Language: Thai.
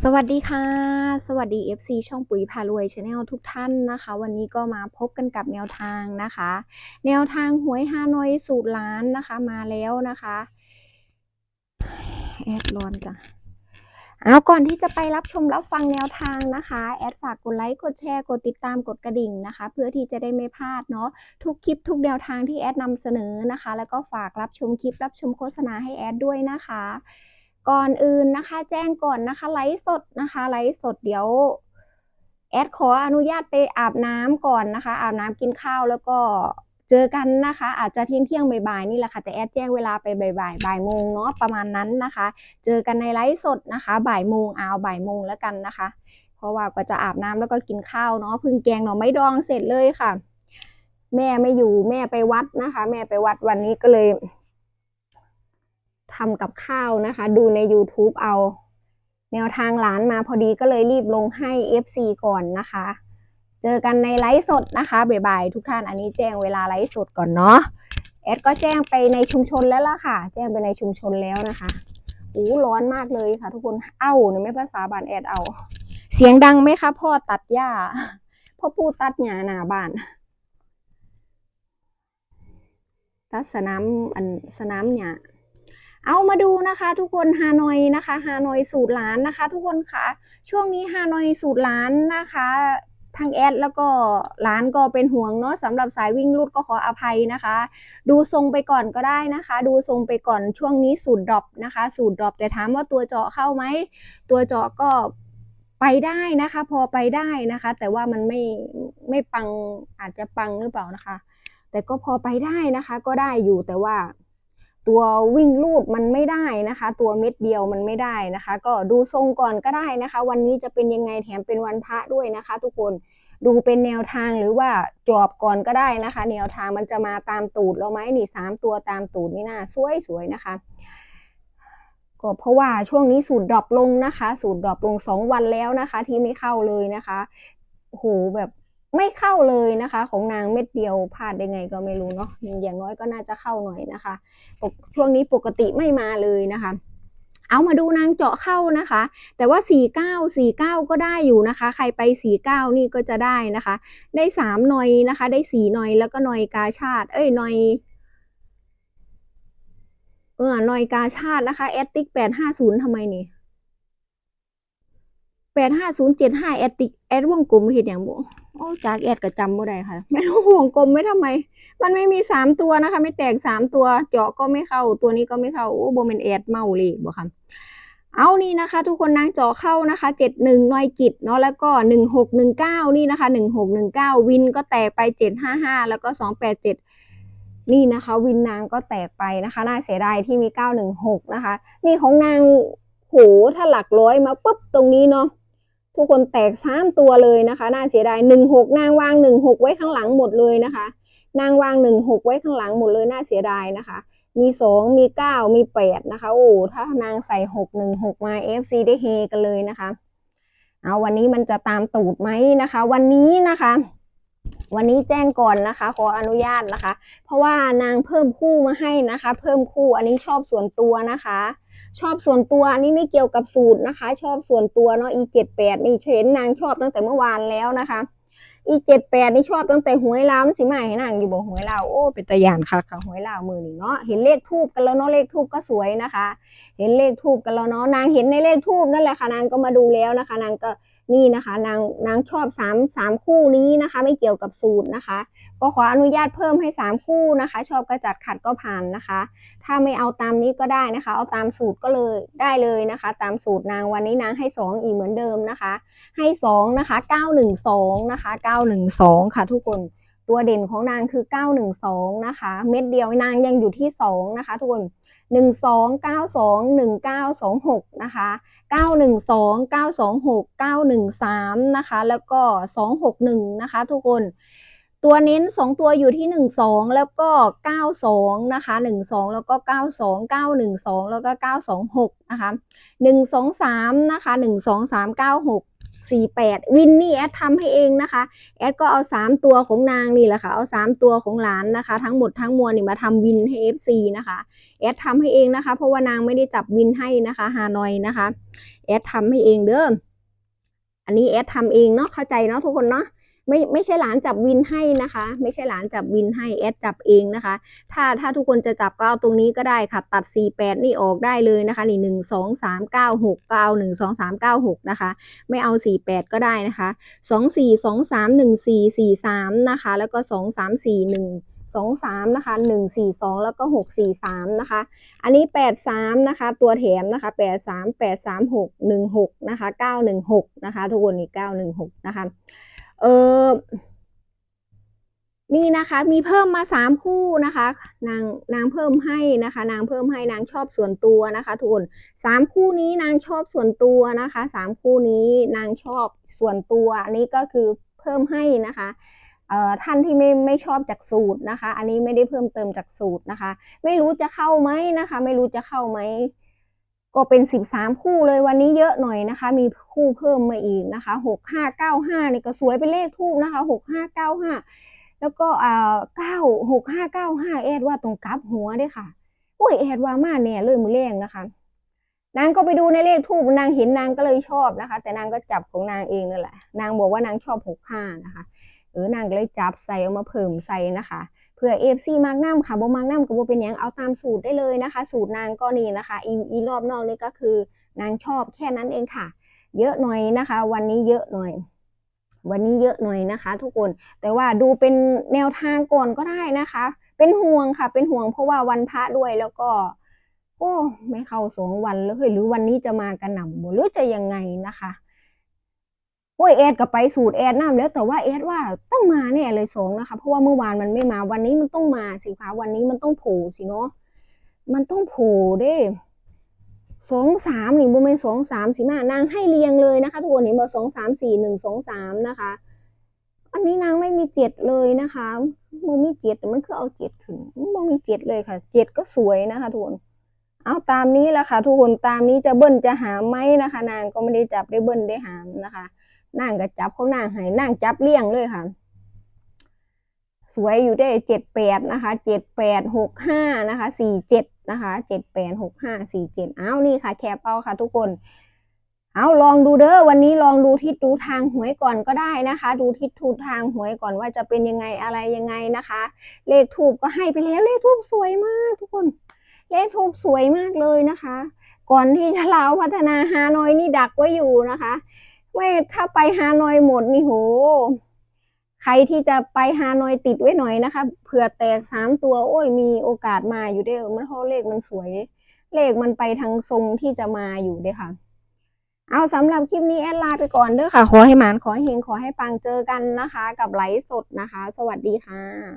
สวัสดีค่ะ สวัสดี FC ช่องปุ๋ยพารวยชาแนลทุกท่านนะคะ วันนี้ก็มาพบกันกับแนวทางนะคะ แนวทางหวยฮานอยสูตรล้านนะคะมาแล้วนะคะแอดร้อนจ้ะเอาก่อนที่จะไปรับชมรับฟังแนวทางนะคะ แอดฝากกดไลค์กดแชร์กดติดตามกดกระดิ่งนะคะ เพื่อที่จะได้ไม่พลาดเนาะทุกคลิปทุกแนวทางที่แอดนำเสนอนะคะ แล้วก็ฝากรับชมคลิปรับชมโฆษณาให้แอดด้วยนะคะ ก่อนอื่นนะคะ แจ้งก่อนนะคะไลฟ์สดนะคะไลฟ์สดเดี๋ยวแอดขออนุญาตไปอาบน้ำก่อนนะคะ อาบน้ำกินข้าวแล้วก็เจอกันนะคะ อาจจะเที่ยงเที่ยงบ่ายๆนี่แหละค่ะแต่แอดแจ้งเวลาไปบ่ายๆบ่ายโมงเนาะประมาณนั้นนะคะ เจอกันในไลฟ์สดนะคะ บ่ายโมงเอาบ่ายโมงแล้วกันนะคะ เพราะว่าก็จะอาบน้ำแล้วก็กินข้าวเนาะพึ่งแกงหน่อไม้ดองเสร็จเลยค่ะ แม่ไม่อยู่แม่ไปวัดนะคะ แม่ไปวัดวันนี้ก็เลย ทำกับข้าวนะคะ ดูใน YouTube เอา แนวทางหลานมาพอดีก็เลยรีบลงให้ FC ก่อนนะคะ เจอกันในไลฟ์สดนะคะบ่ายๆทุกท่านอันนี้แจ้งเวลาไลฟ์สดก่อนเนาะแอดก็แจ้งไปในชุมชนแล้วล่ะค่ะ แจ้งไปในชุมชนแล้วนะคะอู้ร้อนมากเลยค่ะ ทุกคนเอ้าเนี่ยไม่ภาษาบานแอดเอา เสียงดังไหมคะพ่อตัดหญ้าพ่อปูดตัดหญ้าหน้าบ้านตัดสนามอันสนามหญ้า เอามาดูนะคะ ทุกคนฮานอยนะคะฮานอยสูตรล้านนะคะ ทุกคนคะช่วงนี้ฮานอยสูตรล้านนะคะทางแอดแล้วก็ร้านก็เป็นห่วงเนาะสำหรับสายวิ่งรูดก็ขออภัยนะคะ ดูทรงไปก่อนก็ได้นะคะ ดูทรงไปก่อนช่วงนี้สูตรดรอปนะคะ สูตรดรอปแต่ถามว่าตัวเจาะเข้าไหมตัวเจาะก็ไปได้นะคะ พอไปได้นะคะ แต่ว่ามันไม่ไม่ปังอาจจะปังหรือเปล่านะคะ แต่ก็พอไปได้นะคะ ก็ได้อยู่แต่ว่า ตัววิ่งลูดมันไม่ได้นะคะ ตัวเม็ดเดียวมันไม่ได้นะคะ ก็ดูทรงก่อนก็ได้นะคะ วันนี้จะเป็นยังไงแถมเป็นวันพระด้วยนะคะ ทุกคนดูเป็นแนวทางหรือว่าจอบก่อนก็ได้นะคะ แนวทางมันจะมาตามตูดเราไหมนี่สามตัวตามตูดนี่น่าสวยสวยๆนะคะก็เพราะว่าช่วงนี้สูตรดรอปลงนะคะ สูตรดรอปลงสองวันแล้วนะคะ ที่ไม่เข้าเลยนะคะโหแบบ ไม่เข้าเลยนะคะ ของนางเม็ดเดียวพลาดได้ไงก็ไม่รู้เนาะอย่างน้อยก็น่าจะเข้าหน่อยนะคะช่วงนี้ปกติไม่มาเลยนะคะ เอามาดูนางเจาะเข้านะคะ แต่ว่า 49 49 ก็ได้อยู่นะคะ ใครไป 49 นี่ก็จะได้นะคะ ได้ 3 หน่อยนะคะ ได้ 4 หน่อยแล้วก็หน่อยกาชาติ เอ้ยหน่อยเออหน่อยกาชาตินะคะแอตติก850ทำไมนี่ 85075แอตติแอดวงกลมเห็นอย่างบ่โอ้จากแอดก็จำบ่ได้ค่ะ ไม่รู้วงกลมไม่ทำไม มันไม่มีสามตัวนะคะ ไม่แตกสามตัวเจาะก็ไม่เข้า ตัวนี้ก็ไม่เข้าโอ้โบเมนแอดเมาเลยบ่ค่ะเอานี่นะคะ ทุกคนนางเจาะเข้านะคะเจ็ดหนึ่งนอยกิจเนาะแล้วก็หนึ่งหกหนึ่งเก้านี่นะคะหนึ่งหกหนึ่งเก้าวินก็แตกไปเจ็ดห้าห้าแล้วก็สองแปดเจ็ดนี่นะคะ วินนางก็แตกไปนะคะ น่าเสียดายที่มีเก้าหนึ่งหกนะคะ นี่ของนางโหถ้าหลักร้อยมาปุ๊บตรงนี้เนาะ ทุกคนแตกสามตัวเลยนะคะน่าเสียดายหนึ่งหกนางวางหนึ่งหกไว้ข้างหลังหมดเลยนะคะ นางวางหนึ่งหกไว้ข้างหลังหมดเลยน่าเสียดายนะคะ มีสองมีเก้ามีแปดนะคะโอ้ถ้านางใส่หกหนึ่งหกมาเอฟซีได้เฮกันเลยนะคะเอาวันนี้มันจะตามตูดไหมนะคะ วันนี้นะคะ วันนี้แจ้งก่อนนะคะ ขออนุญาตนะคะ เพราะว่านางเพิ่มคู่มาให้นะคะ เพิ่มคู่อันนี้ชอบส่วนตัวนะคะ ชอบส่วนตัวอันนี้ไม่เกี่ยวกับสูตรนะคะ ชอบส่วนตัวเนาะ e เจ็ดแปดนี่เห็นนางชอบตั้งแต่เมื่อวานแล้วนะคะ e เจ็ดแปดนี่ชอบตั้งแต่หวยลาวสิมาให้นางอยู่บ่หวยลาวโอ้เป็นตะยานค่ะค่ะหวยลาวมือนี่เนาะเห็นเลขทูบกันแล้วเนาะเลขทูบก็สวยนะคะ เห็นเลขทูบกันแล้วเนาะนางเห็นในเลขทูบนั่นแหละค่ะนางก็มาดูแล้วนะคะ นางก็ นี่นะคะนางนางชอบสามสามคู่นี้นะคะ ไม่เกี่ยวกับสูตรนะคะ ก็ขออนุญาตเพิ่มให้สามคู่นะคะ ชอบกระจัดขัดก็ผ่านนะคะ ถ้าไม่เอาตามนี้ก็ได้นะคะ เอาตามสูตรก็เลยได้เลยนะคะ ตามสูตรนางวันนี้นางให้สองอีกเหมือนเดิมนะคะ ให้สองนะคะเก้าหนึ่งสองนะคะเก้าหนึ่งสองค่ะทุกคนตัวเด่นของนางคือเก้าหนึ่งสองนะคะ เม็ดเดียวนางยังอยู่ที่สองนะคะทุกคน หนึ่งสองเก้าสองหนึ่งเก้าสองหกนะคะเก้าหนึ่งสองเก้าสองหกเก้าหนึ่งสามนะคะ แล้วก็สองหกหนึ่งนะคะ ทุกคน ตัวเน้น 2 ตัวอยู่ที่ 1 2 แล้วก็ 92 นะคะ 1 2 แล้วก็ 92 912 แล้วก็ 926 นะคะ 1 2 3 นะคะ 1 2 48 วินนี่แอดทำให้เองนะคะ แอดก็เอาสามตัวของนางนี่แหละค่ะ เอาสามตัวของหลานนะคะ ทั้งหมดทั้งมวลนี่มาทำวินให้ FC นะคะ แอดทำให้เองนะคะ เพราะว่านางไม่ได้จับวินให้นะคะฮานอยนะคะ แอดทำให้เองเด้อ อันนี้แอดทำเองเนาะ เข้าใจเนาะทุกคนเนาะ ไม่ไม่ใช่หลานจับวินให้นะคะ ไม่ใช่หลานจับวินให้แอดจับเองนะคะ ถ้าถ้าทุกคนจะจับก็เอาตรงนี้ก็ได้ค่ะ ตัด 48 นี่ออกได้เลยนะคะ นี่ 1 2 3 9 6 9 1 2 3 9 6 นะคะ ไม่เอา 48 ก็ได้นะคะ 2 4 2 3 1 4 4 3 นะคะ แล้วก็ 2 3 4 1 2 3นะคะ1 4 2แล้วก็6 4 3นะคะ อันนี้8 3นะคะตัวแถมนะคะ8 3 8 3 6 1 6นะคะ9 1 6นะคะทุกคนนี่9 1 6นะคะ เออนี่นะคะมีเพิ่มมาสามคู่นะคะ นางนางเพิ่มให้นะคะ นางเพิ่มให้นางชอบส่วนตัวนะคะทุกคนสามคู่นี้นางชอบส่วนตัวนะคะสามคู่นี้นางชอบส่วนตัวอันนี้ก็คือเพิ่มให้นะคะเอ่อท่านที่ไม่ไม่ชอบจากสูตรนะคะ อันนี้ไม่ได้เพิ่มเติมจากสูตรนะคะ ไม่รู้จะเข้าไหมนะคะ ไม่รู้จะเข้าไหม ก็เป็นสิบสามคู่เลยวันนี้เยอะหน่อยนะคะ มีคู่เพิ่มมาอีกนะคะหกห้าเก้าห้านี่ก็สวยเป็นเลขทูบนะคะหกห้าเก้าห้าแล้วก็อ่าเก้าหกห้าเก้าห้าแอดว่าตรงกลับหัวด้วยค่ะโอ้ยแอดว่ามาเนี่ยเลยมือเลงนะคะ นางก็ไปดูในเลขทูบนางเห็นนางก็เลยชอบนะคะ แต่นางก็จับของนางเองนั่นแหละ นางบอกว่านางชอบหกห้านะคะเออนางก็เลยจับใส่เอามาเพิ่มใส่นะคะ ผื่อเอฟซีมากน้ำค่ะบ่มากน้ำก็บ่เป็นหยังเอาตามสูตรได้เลยนะคะ สูตรนางก็นี่นะคะ อีอีรอบนอกนี่ก็คือนางชอบแค่นั้นเองค่ะ เยอะหน่อยนะคะ วันนี้เยอะหน่อย วันนี้เยอะหน่อยนะคะ ทุกคนแต่ว่าดูเป็นแนวทางก่อนก็ได้นะคะ เป็นห่วงค่ะ เป็นห่วงเพราะว่าวันพระด้วยแล้วก็โอ้ไม่เข้าสองวันแล้วเฮ้ยหรือวันนี้จะมากระหน่ำบ่หรือจะยังไงนะคะ โอ้ยแอดก็ไปสูตรแอดน้ำแล้วแต่ว่าแอดว่าต้องมาแน่เลยสองนะคะ เพราะว่าเมื่อวานมันไม่มาวันนี้มันต้องมาสิคะวันนี้มันต้องโผล่สิเนาะมันต้องโผล่เด้สองสามหนี่บ่แม่นสองสามสิมานางให้เรียงเลยนะคะทุกคนเห็นบ่สองสามสี่หนึ่งสองสามนะคะอันนี้นางไม่มีเจ็ดเลยนะคะโมมีเจ็ดแต่มันคือเอาเจ็ดขึ้นมันมีเจ็ดเลยค่ะเจ็ดก็สวยนะคะทุกคนเอาตามนี้แหละค่ะทุกคนตามนี้จะเบิ้ลจะหามไหมนะคะ นางก็ไม่ได้จับได้เบิ้ลได้หามนะคะ นางก็จับเขานางให้นางจับเลี่ยงเลยค่ะ สวยอยู่ได้เจ็ดแปดนะคะเจ็ดแปดหกห้านะคะสี่เจ็ดนะคะเจ็ดแปดหกห้าสี่เจ็ดเอานี่ค่ะ แคปเอาค่ะ ทุกคนเอาลองดูเด้อวันนี้ลองดูทิศดูทางหวยก่อนก็ได้นะคะ ดูทิศทูทางหวยก่อนว่าจะเป็นยังไงอะไรยังไงนะคะ เลขทูบก็ให้ไปแล้วเลขทูบสวยมากทุกคน เลขทูบสวยมากเลยนะคะ ก่อนที่จะลาวพัฒนาฮานอยนี่ดักไว้อยู่นะคะ ไม่ถ้าไปฮานอยหมดนี่โห ใครที่จะไปฮานอยติดไว้หน่อยนะคะเผื่อแตกสามตัวโอ้ยมีโอกาสมาอยู่เด้อมันเพราะเลขมันสวย เลขมันไปทางทรงที่จะมาอยู่เด้อค่ะ เอาสำหรับคลิปนี้แอดลาไปก่อนเด้อค่ะ ขอให้หมานขอให้เฮงขอให้ปังเจอกันนะคะ กับไลฟ์สดนะคะ สวัสดีค่ะ